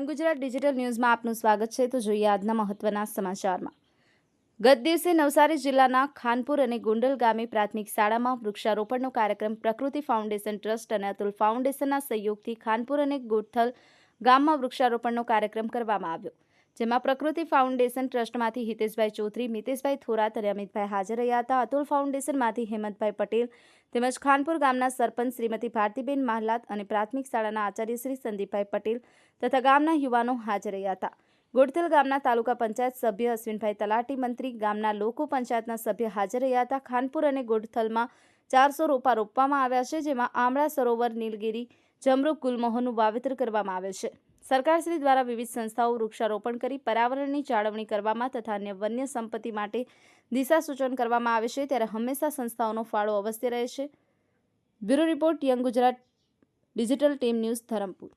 Gujarat digital ન્યૂઝમાં આપનું સ્વાગત છે. તો જોઈએ આજના મહત્વના સમાચારમાં. ગત દિવસે નવસારી જિલ્લાના ખાનપુર અને ગુંડલ ગામે પ્રાથમિક શાળામાં વૃક્ષારોપણનો કાર્યક્રમ પ્રકૃતિ ફાઉન્ડેશન ટ્રસ્ટ અને અતુલ ફાઉન્ડેશનના સહયોગથી ખાનપુર અને ગોઠલ ગામમાં વૃક્ષારોપણનો કાર્યક્રમ કરવામાં આવ્યો. જેમાં પ્રકૃતિ ફાઉન્ડેશન ટ્રસ્ટમાંથી હિતેશભાઈ ચૌધરી, મિતેશભાઈ થોરાત અને અમિતભાઈ હાજર રહ્યા હતા. અતુલ ફાઉન્ડેશનમાંથી હેમંતભાઈ પટેલ તેમજ ખાનપુર ગામના સરપંચ શ્રીમતી ભારતીબેન માહલાત અને પ્રાથમિક શાળાના આચાર્ય શ્રી સંદીપભાઈ પટેલ તથા ગામના યુવાનો હાજર રહ્યા હતા. ગોડતલ ગામના તાલુકા પંચાયત સભ્ય અશ્વિનભાઈ તલાટી મંત્રી, ગામના લોકો પંચાયતના સભ્ય હાજર રહ્યા હતા. ખાનપુર અને ગોડથલમાં ચારસો રોપા રોપવામાં આવ્યા છે, જેમાં આમળા સરોવર, નીલગિરી, જમરૂક, ગુલમોહરનું વાવેતર કરવામાં આવે છે. સરકારશ્રી દ્વારા વિવિધ સંસ્થાઓ વૃક્ષારોપણ કરી પર્યાવરણની જાળવણી કરવામાં તથા અન્ય વન્ય સંપત્તિ માટે દિશા સૂચન કરવામાં આવે છે, ત્યારે હંમેશા સંસ્થાઓનો ફાળો અવશ્ય રહે છે. Bureau report young Gujarat digital team news Dharampur.